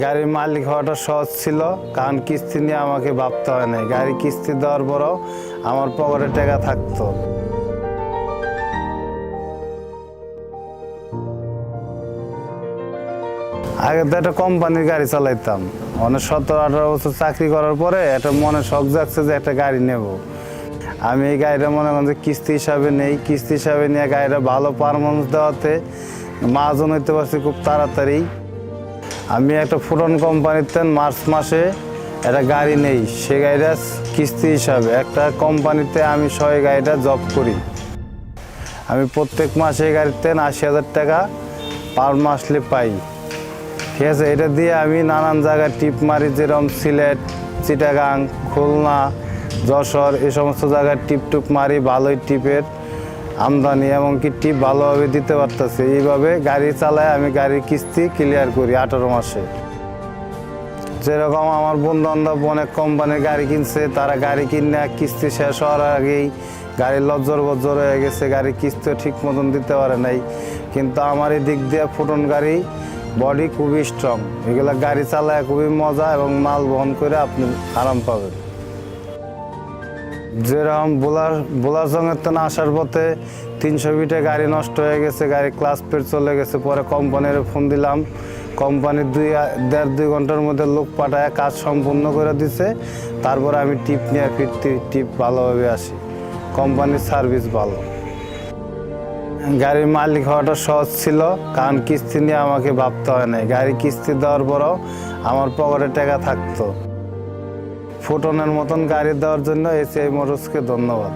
গাড়ির মালিক হওয়াটা সহজ ছিল, কারণ কিস্তি নিয়ে আমাকে ভাবতে হয় নাই। গাড়ি কিস্তি দেওয়ার পরও আমার পকেটে টাকা থাকতো। আগে তো একটা কোম্পানির গাড়ি চালাইতাম। অনেক সতেরো, আঠারো বছর চাকরি করার পরে একটা মনে শখ যাচ্ছে যে একটা গাড়ি নেব। আমি এই গাড়িটা মনে করেন যে কিস্তি হিসাবে নেই। কিস্তি হিসাবে নিয়ে গাড়িটা ভালো পারফরমেন্স দেওয়াতে মাজন হইতে পারছি খুব তাড়াতাড়ি। আমি একটা ফুটন কোম্পানিতে মার্চ মাসে একটা গাড়ি নেই। সে গাড়িটা কিস্তি হিসাবে একটা কোম্পানিতে আমি সবাই গাড়িটা জব করি। আমি প্রত্যেক মাসে গাড়িতে আশি হাজার টাকা পার মাসলে পাই। ঠিক আছে, এটা দিয়ে আমি নানান জায়গায় টিপ মারি, যেরকম সিলেট, চিটাগাং, খুলনা, যশোর, এই সমস্ত জায়গায় টিপ টুপ মারি, ভালোই টিপের। আমদানি এমনকি টিপ ভালোভাবে দিতে পারতেছে। এইভাবে গাড়ি চালায় আমি গাড়ির কিস্তি ক্লিয়ার করি আঠারো মাসে। যেরকম আমার বন্ধু বান্ধব অনেক কোম্পানির গাড়ি কিনছে, তারা গাড়ি কিনে কিস্তি শেষ হওয়ার আগেই গাড়ির লজ্জর বজ্জর হয়ে গেছে, গাড়ির কিস্তিও ঠিক মতন দিতে পারে নাই। কিন্তু আমার এই দিক দিয়ে ফুটন গাড়ি বডি খুবই স্ট্রং এগুলো গাড়ি চালায় খুবই মজা এবং মাল বহন করে আপনি আরাম পাবেন। যেরকম বোলার বোলার জঙ্গের তো আসার পথে তিনশো ফিটে গাড়ি নষ্ট হয়ে গেছে, গাড়ি ক্লাস পেট চলে গেছে, পরে কোম্পানির ফোন দিলাম। কোম্পানির দুই, দেড় দুই ঘণ্টার মধ্যে লোক পাঠায়, কাজ সম্পূর্ণ করে দিছে। তারপরে আমি টিপ নিয়ে ফিরতি, টিপ ভালোভাবে আসি। কোম্পানির সার্ভিস ভালো। গাড়ির মালিক হওয়াটা সহজ ছিল, কারণ কিস্তি নিয়ে আমাকে ভাবতে হয় নাই। গাড়ি কিস্তি দেওয়ার পরও আমার পকেটে টাকা থাকতো। ফুটনের মতন গাড়ি দেওয়ার জন্য এসিআই মোটরসকে ধন্যবাদ।